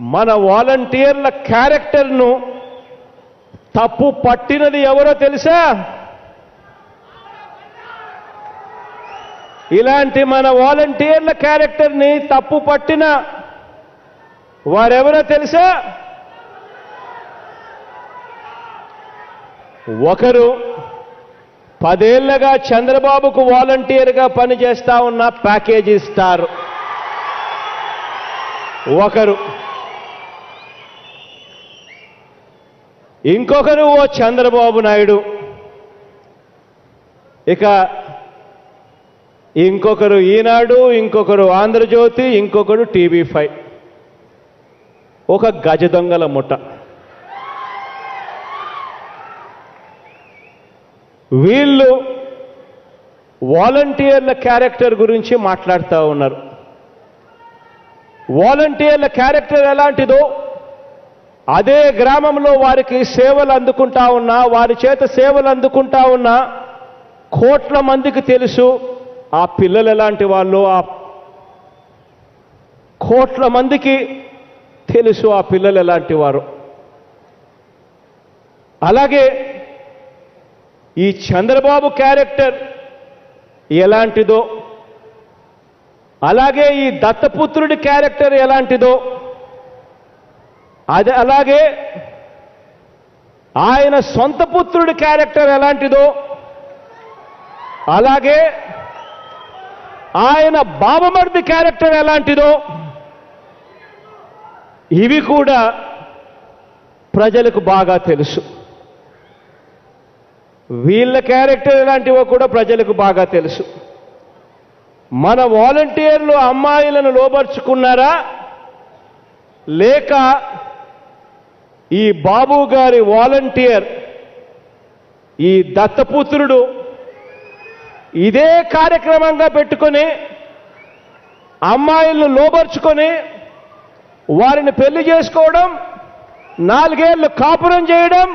మన వాలంటీర్ల క్యారెక్టర్ను తప్పు పట్టినది ఎవరో తెలుసా? ఇలాంటి మన వాలంటీర్ల క్యారెక్టర్ని తప్పు పట్టిన వారెవరో తెలుసా? ఒకరు పదేళ్ళగా చంద్రబాబుకు వాలంటీర్గా పనిచేస్తా ఉన్న ప్యాకేజీ స్టార్. ఒకరు ఇంకొకరు ఓ చంద్రబాబు నాయుడు. ఇక ఇంకొకరు ఈనాడు ఇంకొకరు ఆంధ్రజ్యోతి ఇంకొకరు టీవీ ఫైవ్. ఒక గజ దొంగల ముఠ వీళ్ళు వాలంటీర్ల క్యారెక్టర్ గురించి మాట్లాడుతూ ఉన్నారు. వాలంటీర్ల క్యారెక్టర్ ఎలాంటిదో అదే గ్రామంలో వారికి సేవలు అందుకుంటా ఉన్నా వారి చేత సేవలు అందుకుంటా ఉన్నా కోట్ల మందికి తెలుసు ఆ పిల్లలు ఎలాంటి వాళ్ళు ఆ కోట్ల మందికి తెలుసు ఆ పిల్లలు ఎలాంటి వారు. అలాగే ఈ చంద్రబాబు క్యారెక్టర్ ఎలాంటిదో అలాగే ఈ దత్తపుత్రుడి క్యారెక్టర్ ఎలాంటిదో అది అలాగే ఆయన సొంత పుత్రుడి క్యారెక్టర్ ఎలాంటిదో అలాగే ఆయన బాబమర్ది క్యారెక్టర్ ఎలాంటిదో ఇవి కూడా ప్రజలకు బాగా తెలుసు. వీళ్ళ క్యారెక్టర్ ఎలాంటివో కూడా ప్రజలకు బాగా తెలుసు. మన వాలంటీర్లు అమ్మాయిలను లోబర్చుకున్నారా? లేక ఈ బాబు గారి వాలంటీర్ ఈ దత్తపుత్రుడు ఇదే కార్యక్రమంగా పెట్టుకొని అమ్మాయిలను లోబర్చుకొని వారిని పెళ్ళి చేసుకోవడం నాలుగేళ్ళు కాపురం చేయడం